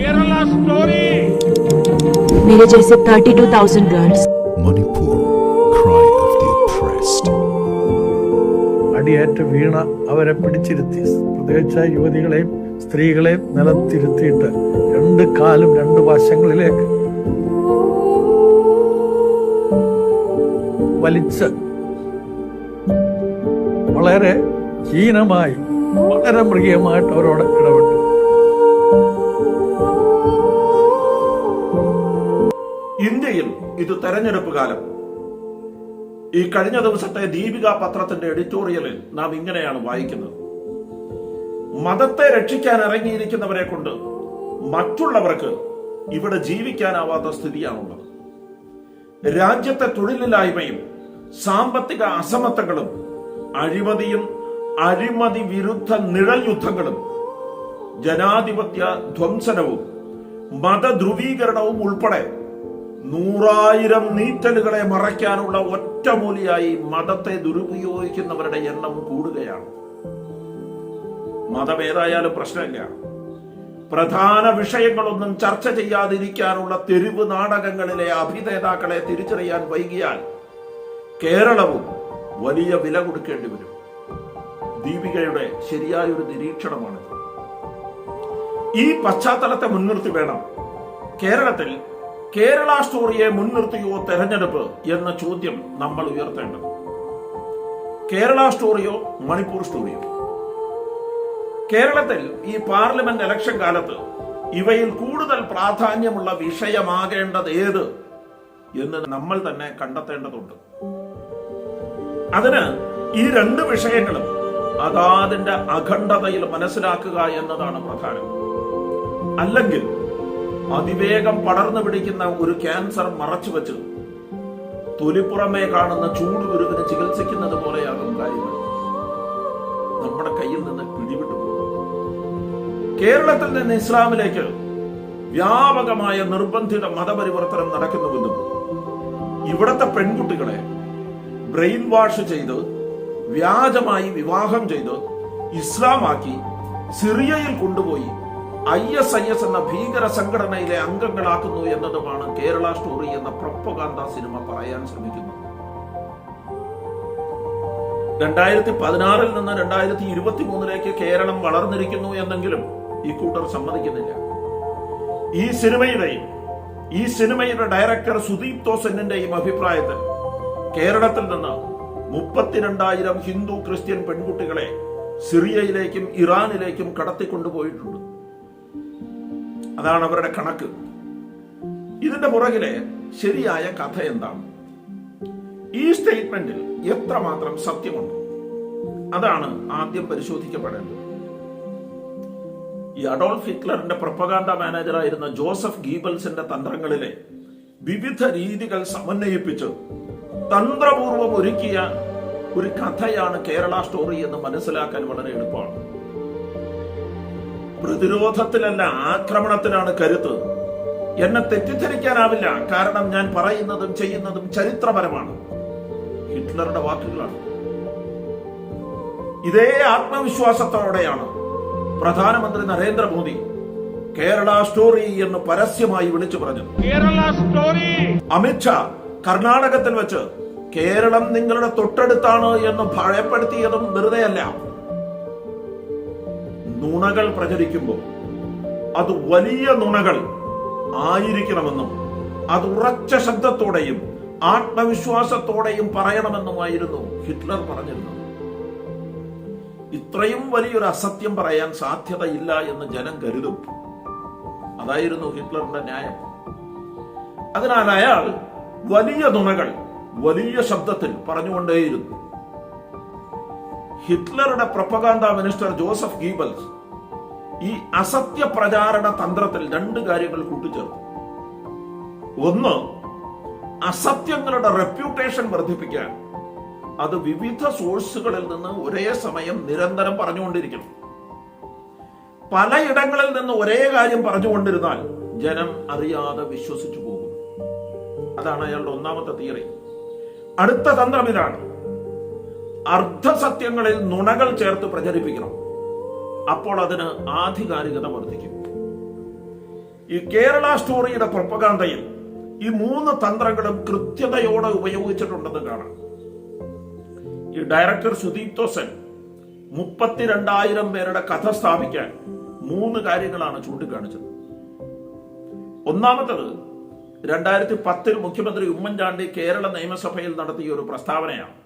Kerala story. मेरे जैसे thirty two thousand girls Manipur, cry of the oppressed. അടിയേറ്റ് വീണ അവരെ പിടിച്ചിരുത്തി പ്രത്യേകിച്ച് യുവതികളെയും സ്ത്രീകളെയും നിലത്തിരുത്തിയിട്ട് രണ്ട് കാലും രണ്ട് വശങ്ങളിലേക്ക് വലിച്ച് വളരെ ഹീനമായി വളരെ മൃഗീയമായിട്ട് അവരോട് ഇടപെട്ടു ഇത് തെരഞ്ഞെടുപ്പ് കാലം. ഈ കഴിഞ്ഞ ദിവസത്തെ ദീപിക പത്രത്തിന്റെ എഡിറ്റോറിയലിൽ നാം ഇങ്ങനെയാണ് വായിക്കുന്നത്. മതത്തെ രക്ഷിക്കാൻ ഇറങ്ങിയിരിക്കുന്നവരെ കൊണ്ട് മറ്റുള്ളവർക്ക് ഇവിടെ ജീവിക്കാനാവാത്ത സ്ഥിതിയാണുള്ളത്. രാജ്യത്തെ തൊഴിലില്ലായ്മയും സാമ്പത്തിക അസമത്വങ്ങളും അഴിമതിയും അഴിമതി വിരുദ്ധ നിഴൽ യുദ്ധങ്ങളും ജനാധിപത്യ ധ്വംസനവും മതധ്രുവീകരണവും ഉൾപ്പെടെ നൂറായിരം നീറ്റലുകളെ മറയ്ക്കാനുള്ള ഒറ്റമൂലിയായി മതത്തെ ദുരുപയോഗിക്കുന്നവരുടെ എണ്ണം കൂടുകയാണ്. മതം ഏതായാലും പ്രശ്നമില്ല. പ്രധാന വിഷയങ്ങളൊന്നും ചർച്ച ചെയ്യാതിരിക്കാനുള്ള തെരുവ് നാടകങ്ങളിലെ അഭിനേതാക്കളെ തിരിച്ചറിയാൻ വൈകിയാൽ കേരളവും വലിയ വില കൊടുക്കേണ്ടി വരും. ദീപികയുടെ ശരിയായൊരു നിരീക്ഷണമാണിത്. ഈ പശ്ചാത്തലത്തെ മുൻനിർത്തി വേണം കേരളത്തിൽ കേരള സ്റ്റോറിയെ മുൻനിർത്തിയോ തെരഞ്ഞെടുപ്പ് എന്ന ചോദ്യം നമ്മൾ ഉയർത്തേണ്ടത്. കേരള സ്റ്റോറിയോ മണിപ്പൂർ സ്റ്റോറിയോ? കേരളത്തിൽ ഈ പാർലമെന്റ് ഇലക്ഷൻ കാലത്ത് ഇവയിൽ കൂടുതൽ പ്രാധാന്യമുള്ള വിഷയമാകേണ്ടത് ഏത് എന്ന് നമ്മൾ തന്നെ കണ്ടെത്തേണ്ടതുണ്ട്. അതിന് ഈ രണ്ട് വിഷയങ്ങളും അതാതിന്റെ അഖണ്ഡതയിൽ മനസ്സിലാക്കുക എന്നതാണ് പ്രധാനം. അല്ലെങ്കിൽ അതിവേഗം പടർന്നു പിടിക്കുന്ന ഒരു ക്യാൻസർ മറച്ചു വെച്ച് തൊലിപ്പുറമേ കാണുന്ന ചൂടുകുരുവിനെ ചികിത്സിക്കുന്നത് പോലെയാകും കാര്യങ്ങൾ നമ്മുടെ കയ്യിൽ നിന്ന് പിടിവിട്ടു. കേരളത്തിൽ നിന്ന് ഇസ്ലാമിലേക്ക് വ്യാപകമായ നിർബന്ധിത മതപരിവർത്തനം നടക്കുന്നുവെന്നും ഇവിടത്തെ പെൺകുട്ടികളെ ബ്രെയിൻ വാഷ് ചെയ്ത് വ്യാജമായി വിവാഹം ചെയ്ത് ഇസ്ലാമാക്കി സിറിയയിൽ കൊണ്ടുപോയി ഐ എസ് ഐ എസ് എന്ന ഭീകര സംഘടനയിലെ അംഗങ്ങളാക്കുന്നു എന്നതുമാണ് കേരള സ്റ്റോറി എന്ന പ്രൊപ്പകാന്ത സിനിമ പറയാൻ ശ്രമിക്കുന്നത്. രണ്ടായിരത്തി പതിനാറിൽ നിന്ന് രണ്ടായിരത്തി ഇരുപത്തി മൂന്നിലേക്ക് കേരളം വളർന്നിരിക്കുന്നു എന്നെങ്കിലും ഈ കൂട്ടർ സമ്മതിക്കുന്നില്ല. ഈ സിനിമയുടെയും ഈ സിനിമയുടെ ഡയറക്ടർ സുദീപ് തോസന്നിന്റെയും അഭിപ്രായത്തിൽ കേരളത്തിൽ നിന്ന് മുപ്പത്തിരണ്ടായിരം ഹിന്ദു ക്രിസ്ത്യൻ പെൺകുട്ടികളെ സിറിയയിലേക്കും ഇറാനിലേക്കും കടത്തിക്കൊണ്ടുപോയിട്ടുണ്ട്. അതാണ് അവരുടെ കണക്ക്. ഇതിന്റെ പുറകിലെ ശരിയായ കഥ എന്താണ്? ഈ സ്റ്റേറ്റ്മെന്റിൽ എത്രമാത്രം സത്യമുണ്ട്? അതാണ് ആദ്യം പരിശോധിക്കപ്പെടേണ്ടത്. ഈ അഡോൾഫ് ഹിറ്റ്ലറിന്റെ പ്രൊപ്പഗാൻഡ മാനേജറായിരുന്ന ജോസഫ് ഗീബൽസിന്റെ തന്ത്രങ്ങളിലെ വിവിധ രീതികൾ സമന്വയിപ്പിച്ച് തന്ത്രപൂർവം ഒരുക്കിയ ഒരു കഥയാണ് കേരള സ്റ്റോറി എന്ന് മനസ്സിലാക്കാൻ വളരെ എളുപ്പമാണ്. പ്രതിരോധത്തിലല്ല ആക്രമണത്തിലാണ് കരുത്ത്. എന്നെ തെറ്റിദ്ധരിക്കാനാവില്ല. കാരണം ഞാൻ പറയുന്നതും ചെയ്യുന്നതും ചരിത്രപരമാണ്. ഹിറ്റ്ലറുടെ വാക്കുകളാണ്. ഇതേ ആത്മവിശ്വാസത്തോടെയാണ് പ്രധാനമന്ത്രി നരേന്ദ്രമോദി കേരള സ്റ്റോറി എന്ന് പരസ്യമായി വിളിച്ചു പറഞ്ഞു കേരള സ്റ്റോറി! അമിത്ഷാ കർണാടകത്തിൽ വെച്ച് കേരളം നിങ്ങളുടെ തൊട്ടടുത്താണ് എന്ന് ഭയപ്പെടുത്തിയതും വെറുതെയല്ല. നുണകൾ പ്രചരിക്കുമ്പോൾ അത് വലിയ നുണകൾ ആയിരിക്കണമെന്നും അത് ഉറച്ച ശബ്ദത്തോടെയും ആത്മവിശ്വാസത്തോടെയും പറയണമെന്നുമായിരുന്നു ഹിറ്റ്ലർ പറഞ്ഞിരുന്നത്. ഇത്രയും വലിയൊരു അസത്യം പറയാൻ സാധ്യതയില്ല എന്ന് ജനം കരുതും. അതായിരുന്നു ഹിറ്റ്ലറിന്റെ ന്യായം. അതിനാൽ അയാൾ വലിയ നുണകൾ വലിയ ശബ്ദത്തിൽ പറഞ്ഞുകൊണ്ടേയിരുന്നു. ഹിറ്റ്ലറുടെ പ്രപ്പകാന്ത മിനിസ്റ്റർ ജോസഫ് ഗീബൽസ് ഈ അസത്യ പ്രചാരണ തന്ത്രത്തിൽ രണ്ട് കാര്യങ്ങൾ കൂട്ടിച്ചേർത്തു. ഒന്ന് അസത്യങ്ങളുടെ റെപ്യൂട്ടേഷൻ വർദ്ധിപ്പിക്കാൻ അത് വിവിധ സോഴ്സുകളിൽ നിന്ന് ഒരേ സമയം നിരന്തരം പറഞ്ഞുകൊണ്ടിരിക്കണം. പലയിടങ്ങളിൽ നിന്ന് ഒരേ കാര്യം പറഞ്ഞുകൊണ്ടിരുന്നാൽ ജനം അറിയാതെ വിശ്വസിച്ചു പോകും. അതാണ് അയാളുടെ ഒന്നാമത്തെ തിയറി അടുത്ത തന്ത്രം ഇതാണ്. അർദ്ധസത്യങ്ങളിൽ നുണകൾ ചേർത്ത് പ്രചരിപ്പിക്കണം. അപ്പോൾ അതിന് ആധികാരികത വർദ്ധിക്കും. ഈ കേരള സ്റ്റോറിയുടെ പ്രൊപ്പകാന്തയിൽ ഈ മൂന്ന് തന്ത്രങ്ങളും കൃത്യതയോടെ ഉപയോഗിച്ചിട്ടുണ്ടെന്ന് കാണാം. ഈ ഡയറക്ടർ സുദീപ് തോസൻ മുപ്പത്തിരണ്ടായിരം പേരുടെ കഥ സ്ഥാപിക്കാൻ മൂന്ന് കാര്യങ്ങളാണ് ചൂണ്ടിക്കാണിച്ചത്. ഒന്നാമത്തത് രണ്ടായിരത്തി പത്തിൽ മുഖ്യമന്ത്രി ഉമ്മൻചാണ്ടി കേരള നിയമസഭയിൽ നടത്തിയ ഒരു പ്രസ്താവനയാണ്.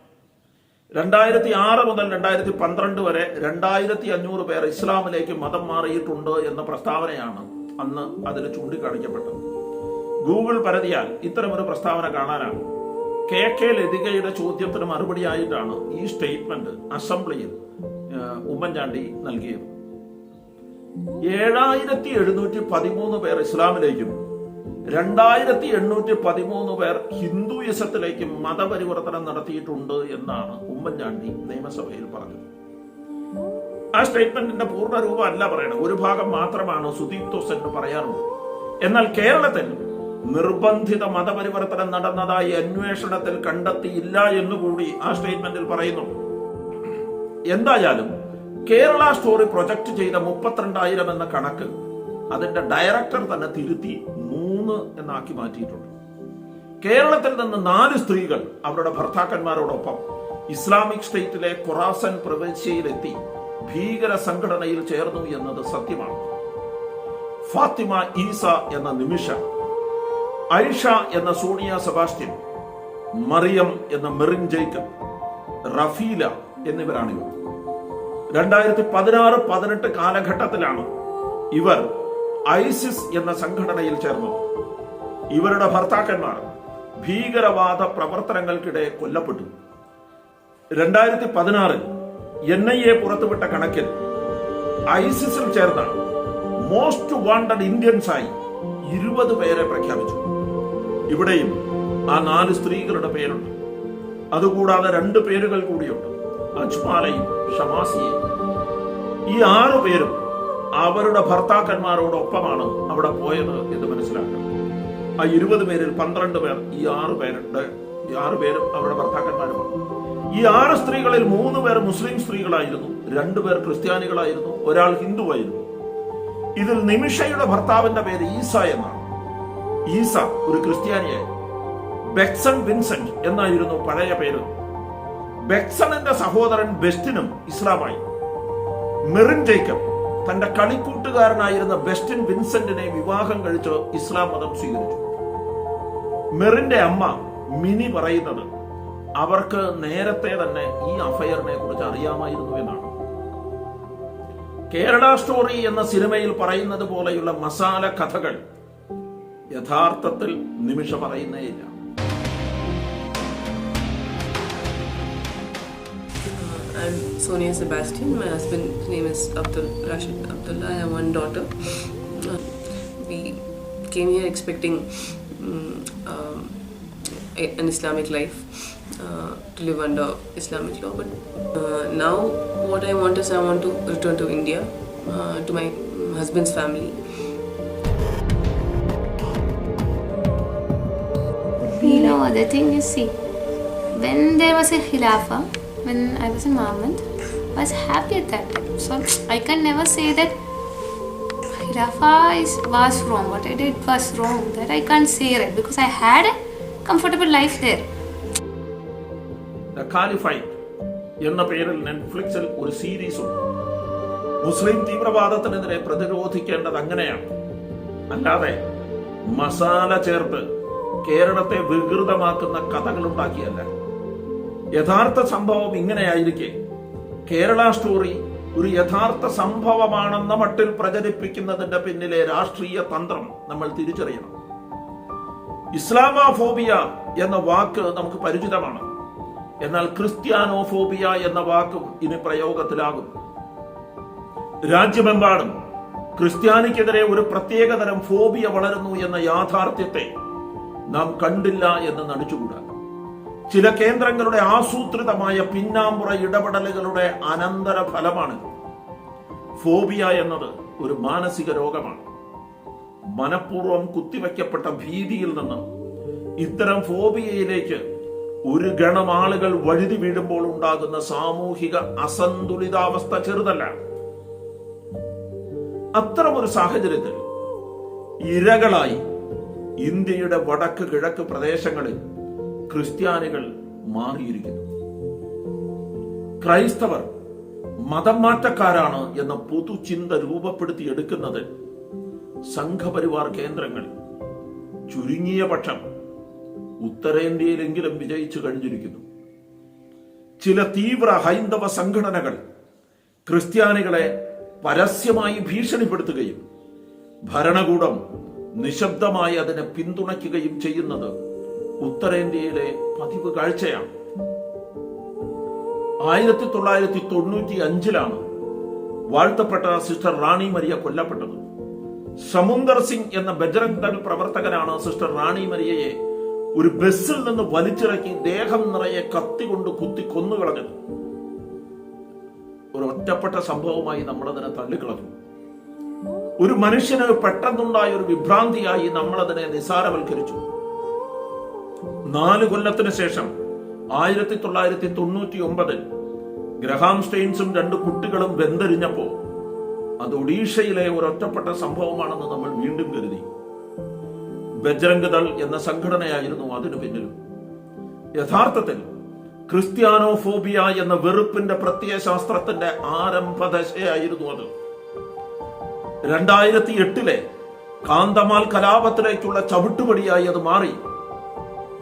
രണ്ടായിരത്തി ആറ് മുതൽ രണ്ടായിരത്തി പന്ത്രണ്ട് വരെ രണ്ടായിരത്തി അഞ്ഞൂറ് പേർ ഇസ്ലാമിലേക്ക് മതം മാറിയിട്ടുണ്ട് എന്ന പ്രസ്താവനയാണ് അന്ന് അതിൽ ചൂണ്ടിക്കാണിക്കപ്പെട്ടത്. ഗൂഗിൾ പരതിയാൽ ഇത്തരമൊരു പ്രസ്താവന കാണാനാണ്. കെ കെ ലതികയുടെ ചോദ്യത്തിന് മറുപടിയായിട്ടാണ് ഈ സ്റ്റേറ്റ്മെന്റ് അസംബ്ലിയിൽ ഉമ്മൻചാണ്ടി നൽകിയത്. ഏഴായിരത്തി എഴുന്നൂറ്റി പതിമൂന്ന് പേർ ഇസ്ലാമിലേക്കും രണ്ടായിരത്തി എണ്ണൂറ്റി പതിമൂന്ന് പേർ ഹിന്ദുയിസത്തിലേക്ക് മതപരിവർത്തനം നടത്തിയിട്ടുണ്ട് എന്നാണ് ഉമ്മൻചാണ്ടി നിയമസഭയിൽ പറഞ്ഞത്. ആ സ്റ്റേറ്റ്മെന്റിന്റെ പൂർണ രൂപം അല്ല പറയണത്. ഒരു ഭാഗം മാത്രമാണ് സുദീപ് എന്ന് പറയാറുള്ളത്. എന്നാൽ കേരളത്തിൽ നിർബന്ധിത മതപരിവർത്തനം നടന്നതായി അന്വേഷണത്തിൽ കണ്ടെത്തിയില്ല എന്നുകൂടി ആ സ്റ്റേറ്റ്മെന്റിൽ പറയുന്നു. എന്തായാലും കേരള സ്റ്റോറി പ്രൊജക്ട് ചെയ്ത മുപ്പത്തിരണ്ടായിരം എന്ന കണക്ക് അതിന്റെ ഡയറക്ടർ തന്നെ തിരുത്തി മൂന്ന് എന്നാക്കി മാറ്റിയിട്ടുണ്ട്. കേരളത്തിൽ നിന്ന് നാല് സ്ത്രീകൾ അവരുടെ ഭർത്താക്കന്മാരോടൊപ്പം ഇസ്ലാമിക് സ്റ്റേറ്റിലെ ഖുറാസൻ പ്രവിശ്യയിലെത്തി ഭീകര സംഘടനയിൽ ചേർന്നു എന്നത് സത്യമാണ്. ഫാത്തിമ ഈസ എന്ന നിമിഷ ഐഷ എന്ന സോണിയ സെബാസ്റ്റ്യൻ മറിയം എന്ന മെറിൻ ജേക്കബ് റഫീല എന്നിവരാണ് ഇവർ രണ്ടായിരത്തി പതിനാറ് പതിനെട്ട് കാലഘട്ടത്തിലാണ് ഇവർ ഐസിസ് എന്ന സംഘടനയിൽ ചേർന്നത്. ഇവരുടെ ഭർത്താക്കന്മാർ ഭീകരവാദ പ്രവർത്തനങ്ങൾക്കിടെ കൊല്ലപ്പെട്ടു. രണ്ടായിരത്തി പതിനാറിൽ എൻ ഐ എ പുറത്തുവിട്ട കണക്കിൽ ഐസിസിൽ ചേർന്ന മോസ്റ്റ് വാണ്ടഡ് ഇന്ത്യൻസായി ഇരുപത് പേരെ പ്രഖ്യാപിച്ചു. ഇവിടെയും ആ നാല് സ്ത്രീകളുടെ പേരുണ്ട്. അതുകൂടാതെ രണ്ട് പേരുകൾ കൂടിയുണ്ട്. അജ്മാലയും ഷമാസിയും. ഈ ആറു പേരും അവരുടെ ഭർത്താക്കന്മാരോടൊപ്പമാണ് അവിടെ പോയത് എന്ന് മനസ്സിലാക്കണം ആ ഇരുപത് പേരിൽ പന്ത്രണ്ട് പേർ ഈ ആറ് പേരുണ്ട്. ഈ ആറ് പേരും അവരുടെ ഭർത്താക്കന്മാരുമാണ്. ഈ ആറ് സ്ത്രീകളിൽ മൂന്ന് പേർ മുസ്ലിം സ്ത്രീകളായിരുന്നു. രണ്ടു പേർ ക്രിസ്ത്യാനികളായിരുന്നു. ഒരാൾ ഹിന്ദുവായിരുന്നു. ഇതിൽ നിമിഷയുടെ ഭർത്താവിന്റെ പേര് ഈസ എന്നാണ്. ഈസ ഒരു ക്രിസ്ത്യാനിയായി ബെക്സൺ വിൻസെന്റ് എന്നായിരുന്നു പഴയ പേര്. ബെക്സണിന്റെ സഹോദരൻ ബെസ്റ്റിനും ഇസ്ലാമായി. മെറിൻ ജേക്കബ് തന്റെ കളിക്കൂട്ടുകാരനായിരുന്ന ബെസ്റ്റിൻ വിൻസെന്റിനെ വിവാഹം കഴിച്ച് ഇസ്ലാം മതം സ്വീകരിച്ചു. മെറിന്റെ അമ്മ മിനി പറയുന്നത് അവർക്ക് നേരത്തെ തന്നെ ഈ അഫയറിനെ കുറിച്ച് അറിയാമായിരുന്നു എന്നാണ് കേരള സ്റ്റോറി എന്ന സിനിമയിൽ പറയുന്നത് പോലെയുള്ള മസാല കഥകൾ യഥാർത്ഥത്തിൽ നിമിഷ പറയുന്നേയില്ല I'm Sonia Sebastian. My husband's name is Abdul Rashid Abdullah. I have one daughter. Uh, we came here expecting um, an Islamic life uh, to live under Islamic law. But uh, now, what I want is I want to return to India uh, to my husband's family. You know, the thing is, see, when there was a Khilafah, when I was in Muhammad, I was happy at that time. So I can never say that Khilafah is, was wrong. What I did was wrong. That I can't say right because I had comfortable life there. The Caliphate എന്ന പേരിൽ നെറ്റ്ഫ്ലിക്സിൽ ഒരു series ഉണ്ട്. മുസ്ലിം തീവ്രവാദത്തിനെതിരെ പ്രതിരോധിക്കേണ്ടത് അങ്ങനെയാണ്. അല്ലാതെ മസാല ചേർത്ത് കേരളത്തെ വികൃതമാക്കുന്ന കഥകൾ ഉണ്ടാക്കിയല്ല യഥാർത്ഥ സംഭവം ഇങ്ങനെയായിരിക്കെ. കേരള സ്റ്റോറി ഒരു യഥാർത്ഥ സംഭവമാണെന്ന മട്ടിൽ പ്രചരിപ്പിക്കുന്നതിന്റെ പിന്നിലെ രാഷ്ട്രീയ തന്ത്രം നമ്മൾ തിരിച്ചറിയണം. ഇസ്ലാമോഫോബിയ എന്ന വാക്ക് നമുക്ക് പരിചിതമാണ്. എന്നാൽ ക്രിസ്ത്യാനോഫോബിയ എന്ന വാക്കും ഇനി പ്രയോഗത്തിലാകും. രാജ്യമെമ്പാടും ക്രിസ്ത്യാനിക്കെതിരെ ഒരു പ്രത്യേകതരം ഫോബിയ വളരുന്നു എന്ന യാഥാർത്ഥ്യത്തെ നാം കണ്ടില്ല എന്ന് നടിച്ചുകൂടാ. ചില കേന്ദ്രങ്ങളുടെ ആസൂത്രിതമായ പിന്നാമ്പുറ ഇടപെടലുകളുടെ അനന്തര ഫലമാണ് ഫോബിയ എന്നത് ഒരു മാനസിക രോഗമാണ്. മനഃപൂർവം കുത്തിവയ്ക്കപ്പെട്ട ഭീതിയിൽ നിന്ന് ഇത്തരം ഫോബിയയിലേക്ക് ഒരു ഗണം ആളുകൾ വഴുതി വീഴുമ്പോൾ ഉണ്ടാകുന്ന സാമൂഹിക അസന്തുലിതാവസ്ഥ ചെറുതല്ല. അത്തരമൊരു സാഹചര്യത്തിൽ ഇരകളായി ഇന്ത്യയുടെ വടക്ക് കിഴക്ക് പ്രദേശങ്ങളിൽ ക്രിസ്ത്യാനികൾ മാറിയിരിക്കുന്നു. ക്രൈസ്തവർ മതം മാറ്റക്കാരാണ് എന്ന പൊതുചിന്ത രൂപപ്പെടുത്തിയെടുക്കുന്നത് സംഘപരിവാർ കേന്ദ്രങ്ങൾ ചുരുങ്ങിയ പക്ഷം ഉത്തരേന്ത്യയിലെങ്കിലും വിജയിച്ചു കഴിഞ്ഞിരിക്കുന്നു. ചില തീവ്ര ഹൈന്ദവ സംഘടനകൾ ക്രിസ്ത്യാനികളെ പരസ്യമായി ഭീഷണിപ്പെടുത്തുകയും ഭരണകൂടം നിശബ്ദമായി അതിനെ പിന്തുണയ്ക്കുകയും ചെയ്യുന്നത് ഉത്തരേന്ത്യയിലെ പതിവ് കാഴ്ചയാണ്. ആയിരത്തി തൊള്ളായിരത്തി തൊണ്ണൂറ്റി അഞ്ചിലാണ് വാഴ്ത്തപ്പെട്ട സിസ്റ്റർ റാണി മരിയ കൊല്ലപ്പെട്ടത്. സമുന്ദർ സിംഗ് എന്ന ബജറംഗ് ദൾ പ്രവർത്തകനാണ് സിസ്റ്റർ റാണി മരിയയെ ഒരു ബസ്സിൽ നിന്ന് വലിച്ചിറക്കി ദേഹം നിറയെ കത്തി കൊണ്ട് കുത്തി കൊന്നുകളഞ്ഞത്. ഒരു ഒറ്റപ്പെട്ട സംഭവമായി നമ്മളതിനെ തള്ളിക്കളഞ്ഞു. ഒരു മനുഷ്യന് പെട്ടെന്നുണ്ടായ ഒരു വിഭ്രാന്തിയായി നമ്മളതിനെ നിസാരവൽക്കരിച്ചു. നാല് കൊല്ലത്തിന് ശേഷം ആയിരത്തി തൊള്ളായിരത്തി തൊണ്ണൂറ്റി ഒമ്പതിൽ ഗ്രഹാം സ്റ്റെയിൻസും രണ്ട് കുട്ടികളും വെന്തരിഞ്ഞപ്പോ അത് ഒഡീഷയിലെ ഒരു ഒറ്റപ്പെട്ട സംഭവമാണെന്ന് നമ്മൾ വീണ്ടും കരുതി. ബജ്രംഗ് ദൾ എന്ന സംഘടനയായിരുന്നു അതിനു പിന്നിലും. യഥാർത്ഥത്തിൽ ക്രിസ്ത്യാനോഫോബിയ എന്ന വെറുപ്പിന്റെ പ്രത്യയശാസ്ത്രത്തിന്റെ ആരംഭദശയായിരുന്നു അത്. രണ്ടായിരത്തി എട്ടിലെ കാന്തമാൽ കലാപത്തിലേക്കുള്ള ചവിട്ടുപടിയായി അത് മാറി.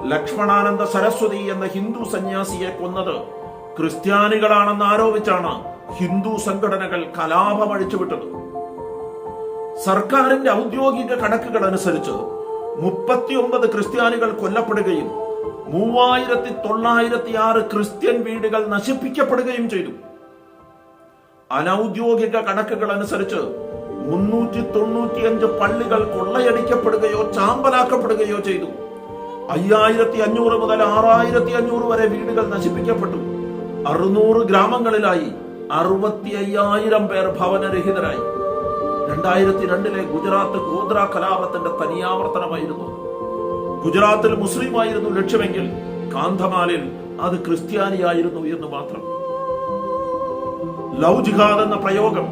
ലക്ഷ്മണാനന്ദ സരസ്വതി എന്ന ഹിന്ദു സന്യാസിയെ കൊന്നത് ക്രിസ്ത്യാനികളാണെന്ന് ആരോപിച്ചാണ്. ഹിന്ദു സംഘടനകൾ കലാപം അഴിച്ചുവിട്ടത്. സർക്കാരിന്റെ ഔദ്യോഗിക കണക്കുകൾ അനുസരിച്ച് മുപ്പത്തിയൊമ്പത് ക്രിസ്ത്യാനികൾ കൊല്ലപ്പെടുകയും മൂവായിരത്തി തൊള്ളായിരത്തി ആറ് ക്രിസ്ത്യൻ വീടുകൾ നശിപ്പിക്കപ്പെടുകയും ചെയ്തു. അനൗദ്യോഗിക കണക്കുകൾ അനുസരിച്ച് മുന്നൂറ്റി തൊണ്ണൂറ്റിയഞ്ച് പള്ളികൾ കൊള്ളയടിക്കപ്പെടുകയോ ചാമ്പലാക്കപ്പെടുകയോ ചെയ്തു. അയ്യായിരത്തി അഞ്ഞൂറ് മുതൽ ആറായിരത്തി അഞ്ഞൂറ് വരെ വീടുകൾ നശിപ്പിക്കപ്പെട്ടു. അറുന്നൂറ് ഗ്രാമങ്ങളിലായി അറുപത്തി അയ്യായിരം പേർ ഭവനരഹിതരായി. രണ്ടായിരത്തി രണ്ടിലെ ഗുജറാത്ത് ഗോദ്ര കലാപത്തിന്റെ തനിയാവർത്തനമായിരുന്നു. ഗുജറാത്തിൽ മുസ്ലിമായിരുന്നു ലക്ഷ്യമെങ്കിൽ കാന്തമാലിൽ അത് ക്രിസ്ത്യാനിയായിരുന്നു എന്ന് മാത്രം. ലവ് ജിഹാദ് എന്ന പ്രയോഗം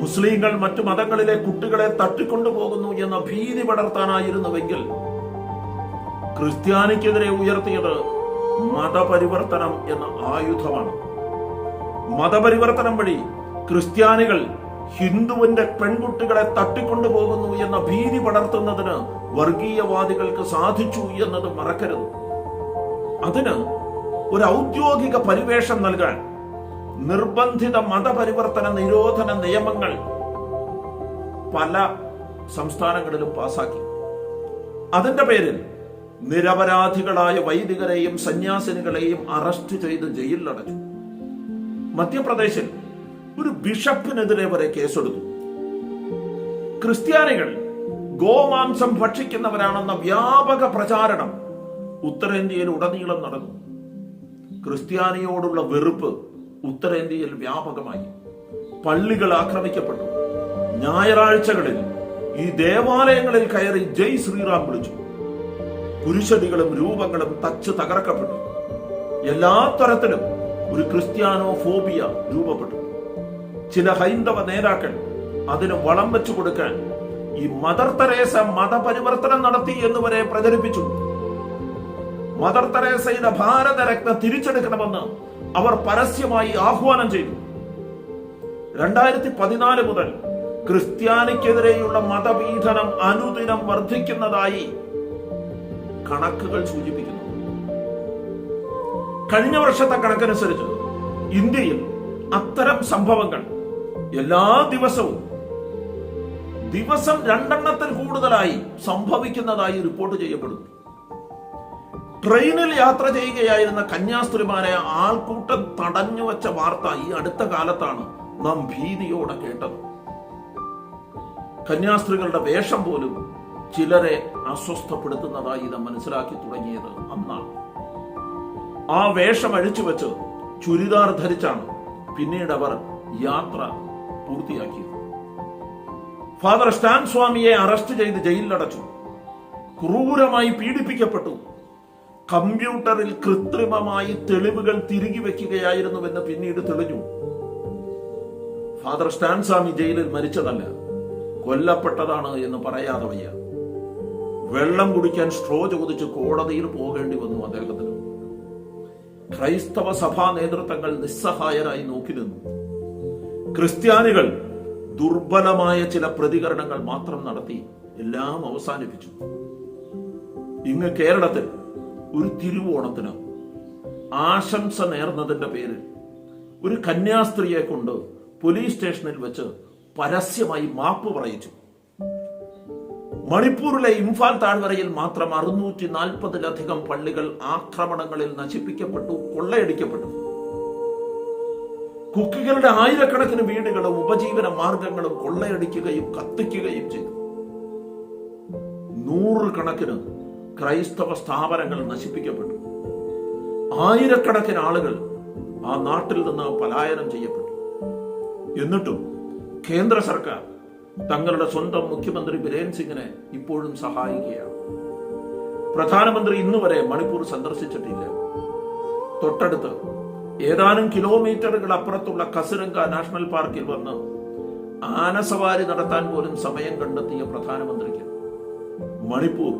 മുസ്ലിങ്ങൾ മറ്റു മതങ്ങളിലെ കുട്ടികളെ തട്ടിക്കൊണ്ടുപോകുന്നു എന്ന ഭീതി പടർത്താനായിരുന്നുവെങ്കിൽ ക്രിസ്ത്യാനിക്കെതിരെ ഉയർത്തിയത് മതപരിവർത്തനം എന്ന ആയുധമാണ്. മതപരിവർത്തനം വഴി ക്രിസ്ത്യാനികൾ ഹിന്ദുവിന്റെ പെൺകുട്ടികളെ തട്ടിക്കൊണ്ടുപോകുന്നു എന്ന ഭീതി പടർത്തുന്നതിന് വർഗീയവാദികൾക്ക് സാധിച്ചു എന്നത് മറക്കരുത്. അതിന് ഒരു ഔദ്യോഗിക പരിവേഷം നൽകാൻ നിർബന്ധിത മതപരിവർത്തന നിരോധന നിയമങ്ങൾ പല സംസ്ഥാനങ്ങളിലും പാസാക്കി. അതിന്റെ പേരിൽ നിരപരാധികളായ വൈദികരെയും സന്യാസിനികളെയും അറസ്റ്റ് ചെയ്ത് ജയിലിലടച്ചു. മധ്യപ്രദേശിൽ ഒരു ബിഷപ്പിനെതിരെ വരെ കേസെടുത്തു. ക്രിസ്ത്യാനികൾ ഗോമാംസം ഭക്ഷിക്കുന്നവരാണെന്ന വ്യാപക പ്രചാരണം ഉത്തരേന്ത്യയിൽ ഉടനീളം നടന്നു. ക്രിസ്ത്യാനിയോടുള്ള വെറുപ്പ് ഉത്തരേന്ത്യയിൽ വ്യാപകമായി. പള്ളികൾ ആക്രമിക്കപ്പെട്ടു. ഞായറാഴ്ചകളിൽ ഈ ദേവാലയങ്ങളിൽ കയറി ജയ് ശ്രീറാം വിളിച്ചു. പുരുഷടികളും രൂപങ്ങളും തച്ച് തകർക്കപ്പെട്ടു. എല്ലാ തരത്തിലും ഒരു ക്രിസ്ത്യാനോ ഫോബിയ രൂപപ്പെട്ടു. ചില ഹൈന്ദവ നേതാക്കൾ അതിന് വളം വെച്ചു കൊടുക്കാൻ ഈ മദർ തെരേസ മതപരിവർത്തനം നടത്തി എന്ന് വരെ പ്രചരിപ്പിച്ചു. മദർ തെരേസയുടെ ഭാരത ഭാരതരത്ന തിരിച്ചെടുക്കണമെന്ന് അവർ പരസ്യമായി ആഹ്വാനം ചെയ്തു. രണ്ടായിരത്തി പതിനാല് മുതൽ ക്രിസ്ത്യാനിക്കെതിരെയുള്ള മതപീഡനം അനുദിനം വർദ്ധിക്കുന്നതായി കണക്കുകൾ സൂചിപ്പിക്കുന്നു. കഴിഞ്ഞ വർഷത്തെ കണക്കനുസരിച്ച് ഇന്ത്യയിൽ അത്തരം സംഭവങ്ങൾ എല്ലാ ദിവസവും ദിവസം രണ്ടെണ്ണത്തിൽ കൂടുതലായി സംഭവിക്കുന്നതായി റിപ്പോർട്ട് ചെയ്യപ്പെടുന്നു. ട്രെയിനിൽ യാത്ര ചെയ്യുകയായിരുന്ന കന്യാസ്ത്രീമാരെ ആൾക്കൂട്ടം തടഞ്ഞു വെച്ച വാർത്ത ഈ അടുത്ത കാലത്താണ് നാം ഭീതിയോടെ കേട്ടത്. കന്യാസ്ത്രീകളുടെ വേഷം പോലും ചിലരെ അസ്വസ്ഥപ്പെടുത്തുന്നതായി നാം മനസ്സിലാക്കി തുടങ്ങിയത് അന്നാണ്. ആ വേഷം അഴിച്ചു വെച്ച് ചുരിദാർ ധരിച്ചാണ് പിന്നീട് അവർ യാത്ര പൂർത്തിയാക്കിയത്. ഫാദർ സ്റ്റാൻ സ്വാമിയെ അറസ്റ്റ് ചെയ്ത് ജയിലിലടച്ചു. ക്രൂരമായി പീഡിപ്പിക്കപ്പെട്ടു. കമ്പ്യൂട്ടറിൽ കൃത്രിമമായി തെളിവുകൾ തിരികെ വെക്കുകയായിരുന്നുവെന്ന് പിന്നീട് തെളിഞ്ഞു. ഫാദർ സ്റ്റാൻ സ്വാമി ജയിലിൽ മരിച്ചതല്ല കൊല്ലപ്പെട്ടതാണ് എന്ന് പറയാതെ വയ്യ. വെള്ളം കുടിക്കാൻ സ്ട്രോ ചോദിച്ച് കോടതിയിൽ പോകേണ്ടി വന്നു അദ്ദേഹത്തിന്. ക്രൈസ്തവ സഭാ നേതൃത്വങ്ങൾ നിസ്സഹായരായി നോക്കി നിന്നു. ക്രിസ്ത്യാനികൾ ദുർബലമായ ചില പ്രതികരണങ്ങൾ മാത്രം നടത്തി എല്ലാം അവസാനിപ്പിച്ചു. ഇങ്ങ് കേരളത്തിൽ ഒരു തിരുവോണത്തിന് ആശംസ നേർന്നതിന്റെ പേരിൽ ഒരു കന്യാസ്ത്രീയെ കൊണ്ട് പോലീസ് സ്റ്റേഷനിൽ വെച്ച് പരസ്യമായി മാപ്പ് പറയിച്ചു. മണിപ്പൂരിലെ ഇംഫാൽ താഴ്വരയിൽ മാത്രം അറുന്നൂറ്റി നാൽപ്പതിലധികം പള്ളികൾ ആക്രമണങ്ങളിൽ നശിപ്പിക്കപ്പെട്ടു കൊള്ളയടിക്കപ്പെട്ടു. കുക്കികളുടെ ആയിരക്കണക്കിന് വീടുകളും ഉപജീവന മാർഗങ്ങളും കൊള്ളയടിക്കുകയും കത്തിക്കുകയും ചെയ്തു. നൂറുകണക്കിന് ക്രൈസ്തവ സ്ഥാപനങ്ങൾ നശിപ്പിക്കപ്പെട്ടു. ആയിരക്കണക്കിന് ആളുകൾ ആ നാട്ടിൽ നിന്ന് പലായനം ചെയ്യപ്പെട്ടു. എന്നിട്ടും കേന്ദ്ര സർക്കാർ തങ്ങളുടെ സ്വന്തം മുഖ്യമന്ത്രി ബിരേൻ സിംഗിനെ ഇപ്പോഴും സഹായിക്കുകയാണ്. പ്രധാനമന്ത്രി ഇന്നുവരെ മണിപ്പൂർ സന്ദർശിച്ചിട്ടില്ല. തൊട്ടടുത്ത് ഏതാനും കിലോമീറ്ററുകൾ അപ്പുറത്തുള്ള കസിരംഗ നാഷണൽ പാർക്കിൽ വന്ന് ആനസവാരി നടത്താൻ പോലും സമയം കണ്ടെത്തിയ പ്രധാനമന്ത്രിക്ക് മണിപ്പൂർ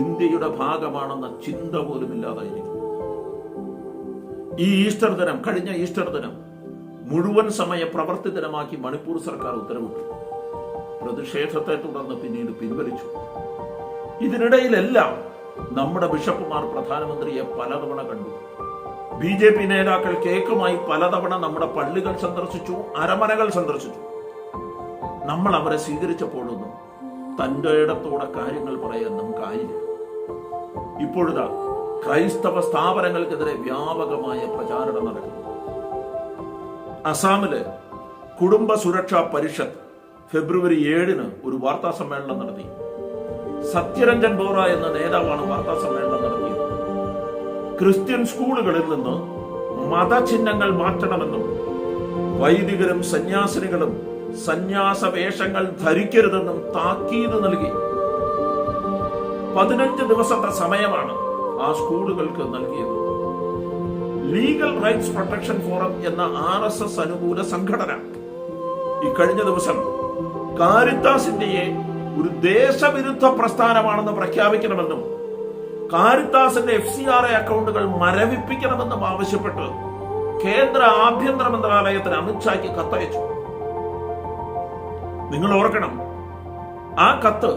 ഇന്ത്യയുടെ ഭാഗമാണെന്ന ചിന്ത പോലും ഇല്ലാതായിരിക്കും ഈ ഈസ്റ്റർ ദിനം കഴിഞ്ഞ ഈസ്റ്റർ ദിനം മുഴുവൻ സമയ പ്രവർത്തി ദിനമാക്കി മണിപ്പൂർ സർക്കാർ ഉത്തരവിട്ടു. പ്രതിഷേധത്തെ തുടർന്ന് പിന്നീട് പിൻവലിച്ചു. ഇതിനിടയിലെല്ലാം നമ്മുടെ ബിഷപ്പുമാർ പ്രധാനമന്ത്രിയെ പലതവണ കണ്ടു. ബി ജെ പി നേതാക്കൾ കേക്കുമായി പലതവണ നമ്മുടെ പള്ളികൾ സന്ദർശിച്ചു അരമനകൾ സന്ദർശിച്ചു. നമ്മൾ അവരെ സ്വീകരിച്ചപ്പോഴൊന്നും തന്റെ ഇടത്തോടെ കാര്യങ്ങൾ പറയാൻ നമുക്കായില്ല ഇപ്പോഴിതാ ക്രൈസ്തവ സ്ഥാപനങ്ങൾക്കെതിരെ വ്യാപകമായ പ്രചാരണം നടക്കുന്നു. അസാമിലെ കുടുംബ സുരക്ഷാ പരിഷത്ത് ഫെബ്രുവരി ഏഴിന് ഒരു വാർത്താ സമ്മേളനം നടത്തി. സത്യരഞ്ജൻ ബോറ എന്ന നേതാവാണ് വാർത്താ സമ്മേളനം നടത്തിയത്. ക്രിസ്ത്യൻ സ്കൂളുകളിൽ നിന്ന് മതചിഹ്നങ്ങൾ മാറ്റണമെന്നും വൈദികരും സന്യാസിനികളും സന്യാസ വേഷങ്ങൾ ധരിക്കരുതെന്നും താക്കീത് നൽകി. പതിനഞ്ച് ദിവസത്തെ സമയമാണ് ആ സ്കൂളുകൾക്ക് നൽകിയത്. ലീഗൽ റൈറ്റ്സ് പ്രൊട്ടക്ഷൻ ഫോറം എന്ന ആർ എസ് എസ് അനുകൂല സംഘടന. ഇക്കഴിഞ്ഞ ദിവസം കാരിത്താസിന്റെയെ ഒരു ദേശവിരുദ്ധ പ്രസ്ഥാനമാണെന്ന് പ്രഖ്യാപിക്കണമെന്നും കാരിത്താസിന്റെ എഫ് സി ആർ എ അക്കൗണ്ടുകൾ മരവിപ്പിക്കണമെന്നും ആവശ്യപ്പെട്ട് കേന്ദ്ര ആഭ്യന്തര മന്ത്രാലയത്തിന് അമിത്ഷായ്ക്ക് കത്തയച്ചു. നിങ്ങൾ ഓർക്കണം ആ കത്ത്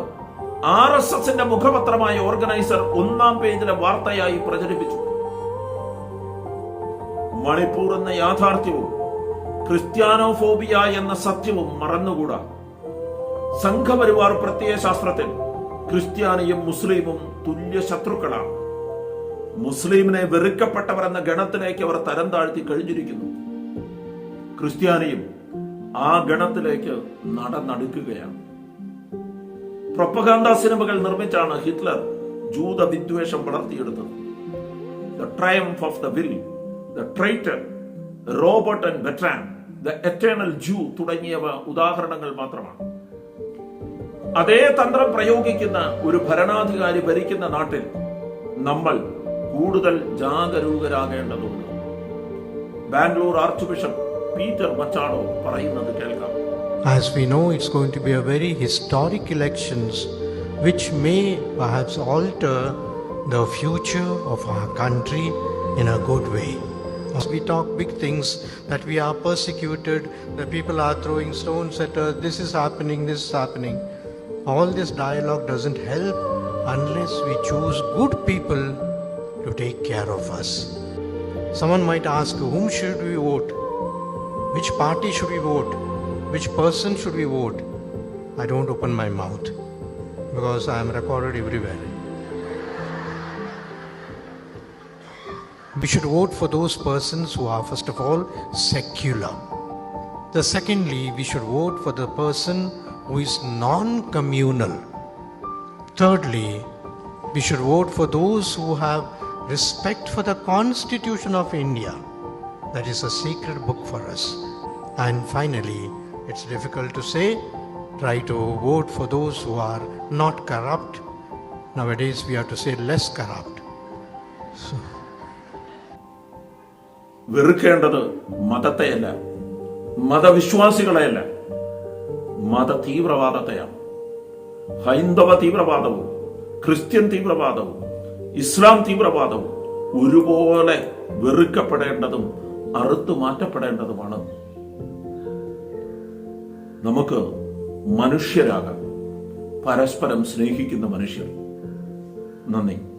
ആർ എസ് എസിന്റെ മുഖപത്രമായ ഓർഗനൈസർ ഒന്നാം പേജിലെ വാർത്തയായി പ്രചരിപ്പിച്ചു. മണിപ്പൂർ എന്ന യാഥാർത്ഥ്യവും ക്രിസ്ത്യാനോഫോബിയ എന്ന സത്യവും മറന്നുകൂടാ. സംഘപരിവാർ പ്രത്യയ ശാസ്ത്രത്തിൽ ക്രിസ്ത്യാനിയും മുസ്ലിമും തുല്യ ശത്രുക്കളാണ്. മുസ്ലിമിനെ വെറുക്കപ്പെട്ടവർ എന്ന ഗണത്തിലേക്ക് അവർ തരം താഴ്ത്തി കഴിഞ്ഞിരിക്കുന്നു. ക്രിസ്ത്യാനിയും ആ ഗണത്തിലേക്ക് നടന്നടുക്കുകയാണ്. പ്രൊപ്പഗാന്ത സിനിമകൾ നിർമ്മിച്ചാണ് ഹിറ്റ്ലർ ജൂത വിദ്വേഷം വളർത്തിയെടുത്തത്. The Triumph of the Will the Traitor Robert and Bertrand the Eternal Jew തുടങ്ങിയവ ഉദാഹരണങ്ങൾ മാത്രമാണ്. അതേ തന്ത്രം പ്രയോഗിക്കുന്ന ഒരു ഭരണാധികാരി ഭരിക്കുന്ന നാട്ടിൽ നമ്മൾ കൂടുതൽ ജാഗരൂകരാകേണ്ടതുണ്ട് Bangalore archbishop Peter Machado പറയുന്നത് കേൾക്കാം As we know, it's going to be a very historic elections which may perhaps alter the future of our country in a good way. As we talk big things that we are persecuted, that people are throwing stones at us, this is happening, this is happening. All this dialogue doesn't help unless we choose good people to take care of us. Someone might ask, whom should we vote? Which party should we vote? Which person should we vote? I don't open my mouth because I am recorded everywhere. We should vote for those persons who are, first of all, secular. The secondly, we should vote for the person who is non communal. Thirdly, we should vote for those who have respect for the Constitution of India. That is a sacred book for us. And finally, it's difficult to say, try to vote for those who are not corrupt. Nowadays, we have to say less corrupt. വെറുക്കേണ്ടത് മതത്തെയല്ല മതവിശ്വാസികളെയല്ല മത തീവ്രവാദത്തെയാണ്. ഹൈന്ദവ തീവ്രവാദവും Christian തീവ്രവാദവും ഇസ്ലാം തീവ്രവാദവും ഒരുപോലെ വെറുക്കപ്പെടേണ്ടതും അറുത്തു മാറ്റപ്പെടേണ്ടതുമാണ്. നമുക്ക് മനുഷ്യരാകാം പരസ്പരം സ്നേഹിക്കുന്ന മനുഷ്യർ. നന്ദി.